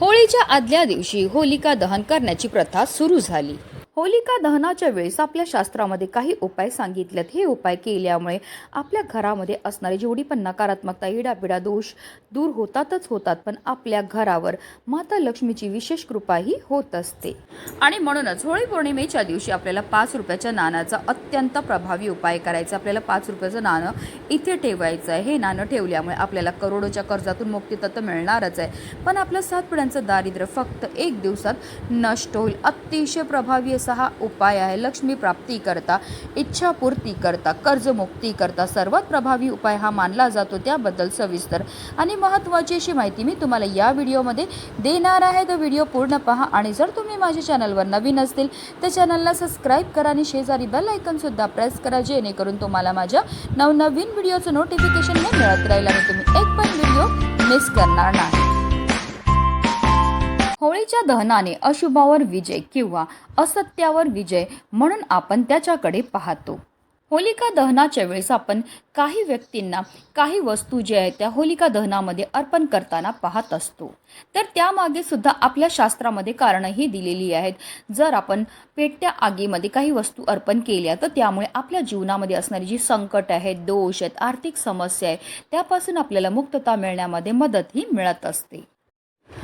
होळीच्या आदल्या दिवशी होलिका दहन करण्याची प्रथा सुरू झाली. होलिका दहनाच्या वेळेस आपल्या शास्त्रामध्ये काही उपाय सांगितलेत. हे उपाय केल्यामुळे आपल्या घरामध्ये असणारी जेवढी पण नकारात्मकता इडापिडा दोष दूर होतातच होतात पण आपल्या घरावर माता लक्ष्मीची विशेष कृपाही होत असते. आणि म्हणूनच होळी पौर्णिमेच्या दिवशी आपल्याला पाच रुपयाच्या नाण्याचा अत्यंत प्रभावी उपाय करायचा. आपल्याला पाच रुपयाचं नाणं इथे ठेवायचं आहे. हे नाणं ठेवल्यामुळे आपल्याला करोडोच्या कर्जातून मुक्ती तर मिळणारच आहे. पण आपलं सात पिढ्यांचं दारिद्र्य फक्त एक दिवसात नष्ट होईल. अतिशय प्रभावी सहा उपाय आहे. लक्ष्मी प्राप्ती करता इच्छापूर्ती करता कर्जमुक्ती करता सर्वात प्रभावी उपाय हा मानला जातो त्याबद्दल सविस्तर आणि महत्त्वाची अशी माहिती मी तुम्हाला या व्हिडिओमध्ये देणार आहे. तर व्हिडिओ पूर्ण पहा आणि जर तुम्ही माझ्या चॅनलवर नवीन असतील तर चॅनलला सबस्क्राईब करा आणि शेजारी बेल आयकनसुद्धा प्रेस करा जेणेकरून तुम्हाला माझ्या नवनवीन व्हिडिओचं नोटिफिकेशन मिळत राहील आणि तुम्ही एक पण व्हिडिओ मिस करणार नाही. होळीच्या दहनाने अशुभावर विजय किंवा असत्यावर विजय म्हणून आपण त्याच्याकडे पाहतो. होलिका दहनाच्या वेळेस आपण काही व्यक्तींना काही वस्तू ज्या आहेत त्या होलिका दहनामध्ये अर्पण करताना पाहत असतो. तर त्यामागे सुद्धा आपल्या शास्त्रामध्ये कारणंही दिलेली आहेत. जर आपण पेटत्या आगीमध्ये काही वस्तू अर्पण केल्या तर त्यामुळे आपल्या जीवनामध्ये असणारी जी संकट आहेत दोष आहेत आर्थिक समस्या आहे त्यापासून आपल्याला मुक्तता मिळण्यामध्ये मदतही मिळत असते.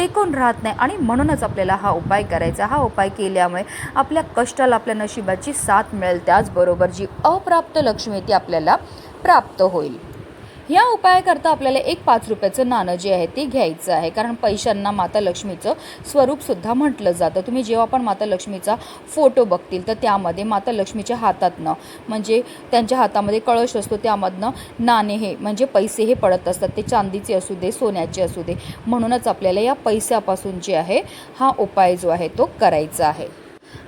टेकून राहत नाही. आणि म्हणूनच आपल्याला हा उपाय करायचा. हा उपाय केल्यामुळे आपल्या कष्टाला आपल्या नशिबाची साथ मिळेल. त्याचबरोबर जी अप्राप्त लक्ष्मी ती आपल्याला प्राप्त होईल. या उपायाकरता आपल्याला एक पाच रुपयाचं नाणं जे आहे ते घ्यायचं आहे. कारण पैशांना माता लक्ष्मीचं स्वरूपसुद्धा म्हटलं जातं. तुम्ही जेव्हा पण माता लक्ष्मीचा फोटो बघतील तर त्यामध्ये माता लक्ष्मीच्या हातातनं म्हणजे त्यांच्या हातामध्ये कळश असतो त्यामधनं नाणे हे म्हणजे पैसे हे पडत असतात. ते चांदीचे असू दे सोन्याचे असू दे. म्हणूनच आपल्याला या पैशापासून जे आहे हा उपाय जो आहे तो करायचा आहे.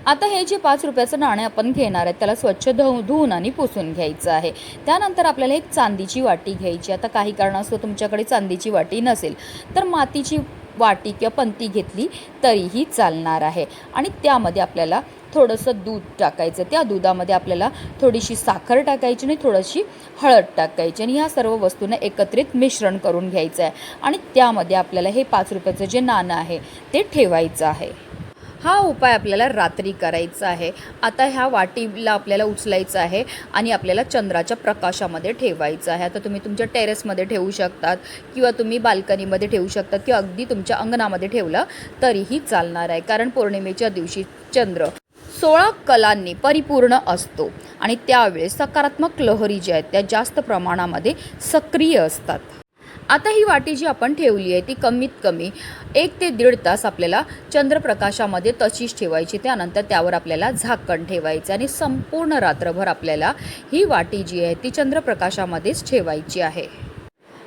आता हे जे पाच रुपयाचं नाणे आपण घेणार आहे त्याला स्वच्छ धुवून धुवून आणि पुसून घ्यायचं आहे. त्यानंतर आपल्याला एक चांदीची वाटी घ्यायची आता काही कारणास्तव तुमच्याकडे चांदीची वाटी नसेल तर मातीची वाटी किंवा पंती घेतली तरीही चालणार आहे. आणि त्यामध्ये आपल्याला थोडंसं दूध टाकायचं. त्या दुधामध्ये आपल्याला थोडीशी साखर टाकायची आणि थोडीशी हळद टाकायची आणि ह्या सर्व वस्तूंना एकत्रित मिश्रण करून घ्यायचं आहे. आणि त्यामध्ये आपल्याला हे पाच रुपयाचं जे नाणं आहे ते ठेवायचं आहे. हा उपाय आपल्याला रात्री करायचा आहे. आता ह्या वाटीला आपल्याला उचलायचं आहे आणि आपल्याला चंद्राच्या प्रकाशामध्ये ठेवायचं आहे. आता तुम्ही तुमच्या टेरेसमध्ये ठेवू शकतात किंवा तुम्ही बाल्कनीमध्ये ठेवू शकतात किंवा अगदी तुमच्या अंगणामध्ये ठेवलं तरीही चालणार आहे. कारण पौर्णिमेच्या दिवशी चंद्र सोळा कलांनी परिपूर्ण असतो आणि त्यावेळेस सकारात्मक लहरी ज्या आहेत त्या जास्त प्रमाणामध्ये सक्रिय असतात. आता ही वाटी जी आपण ठेवली आहे ती कमीत कमी एक ते दीड तास आपल्याला चंद्रप्रकाशामध्ये तशीच ठेवायची. त्यानंतर त्यावर आपल्याला झाकण ठेवायचं आणि संपूर्ण रात्रभर आपल्याला ही वाटी जी आहे ती चंद्रप्रकाशामध्येच ठेवायची आहे.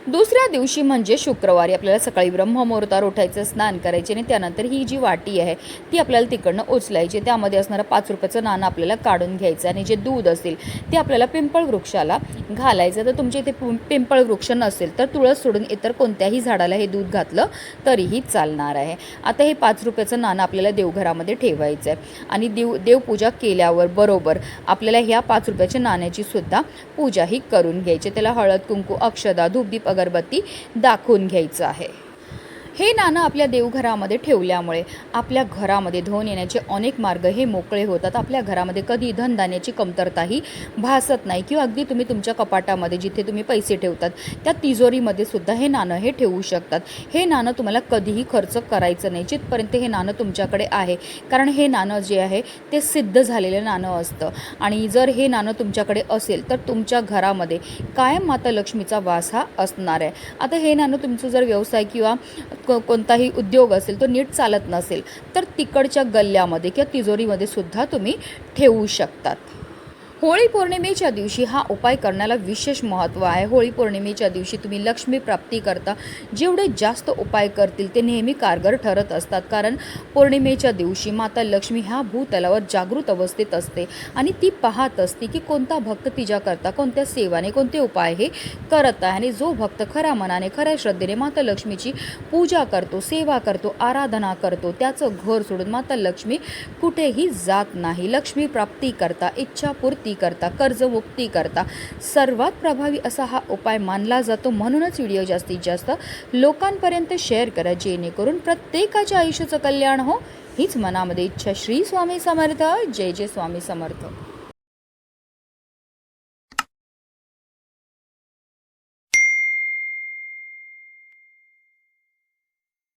दुसऱ्या दिवशी म्हणजे शुक्रवारी आपल्याला सकाळी ब्रह्ममुहूर्तावर उठायचं स्नान करायचे आणि त्यानंतर ही जी वाटी आहे ती आपल्याला तिकडनं उचलायची त्यामध्ये असणारं पाच रुपयाचं नाणं आपल्याला काढून घ्यायचं आणि जे दूध असेल ते आपल्याला पिंपळ वृक्षाला घालायचं. तर तुमच्या इथे पु- पिंपळ वृक्ष नसेल तर तुळस सोडून इतर कोणत्याही झाडाला हे दूध घातलं तरीही चालणार आहे. आता हे पाच रुपयाचं नाणं आपल्याला देवघरामध्ये ठेवायचं आहे. आणि देव देवपूजा केल्यावर बरोबर आपल्याला ह्या पाच रुपयाच्या नाण्याची सुद्धा पूजाही करून घ्यायची. त्याला हळद कुंकू अक्षदा धूपदीप अगरबत्ती दाखवून घ्यायचं आहे. हे नाणं आपल्या देवघरामध्ये ठेवल्यामुळे आपल्या घरामध्ये धन येण्याचे अनेक मार्ग हे मोकळे होतात. आपल्या घरामध्ये कधी धनधान्याची कमतरताही भासत नाही किंवा अगदी तुम्ही तुमच्या कपाटामध्ये जिथे तुम्ही पैसे ठेवतात त्या तिजोरीमध्ये सुद्धा हे नाणं हे ठेवू शकतात. हे नाणं तुम्हाला कधीही खर्च करायचं नाही. जिथपर्यंत हे नाणं तुमच्याकडे आहे कारण हे नाणं जे आहे ते सिद्ध झालेलं नाणं असतं. आणि जर हे नाणं तुमच्याकडे असेल तर तुमच्या घरामध्ये कायम माता लक्ष्मीचा वास हा असणार आहे. आता हे नाणं तुमचं जर व्यवसाय किंवा को कोणताही उद्योग असेल तो नीट चालत नसेल तर तिकडच्या गल्ल्यामध्ये किंवा तिजोरीमध्ये सुद्धा तुम्ही ठेवू शकतात. होळी पौर्णिमेच्या दिवशी हा उपाय करण्याला विशेष महत्त्व आहे. होळी पौर्णिमेच्या दिवशी तुम्ही लक्ष्मी प्राप्ती करता. जेवढे जास्त उपाय करतील ते नेहमी कारगर ठरत असतात. कारण पौर्णिमेच्या दिवशी माता लक्ष्मी ह्या भूतलावर जागृत अवस्थेत असते आणि ती पाहत असते की कोणता भक्त तिच्याकरता कोणत्या सेवाने कोणते उपाय हे करत आहे आणि जो भक्त खऱ्या मनाने खऱ्या श्रद्धेने माता लक्ष्मीची पूजा करतो सेवा करतो आराधना करतो त्याचं घर सोडून माता लक्ष्मी कुठेही जात नाही. लक्ष्मी प्राप्ती करता इच्छापूर्ती करता कर्जमुक्ती करता. सर्वात प्रभावी असा हा उपाय मानला जातो. म्हणूनच व्हिडिओ जास्तीत जास्त लोकांपर्यंत शेअर करा जेणेकरून प्रत्येकाच्या आयुष्याचं कल्याण हो. हीच मनामध्ये इच्छा. श्री स्वामी समर्थ. जय जय स्वामी समर्थ.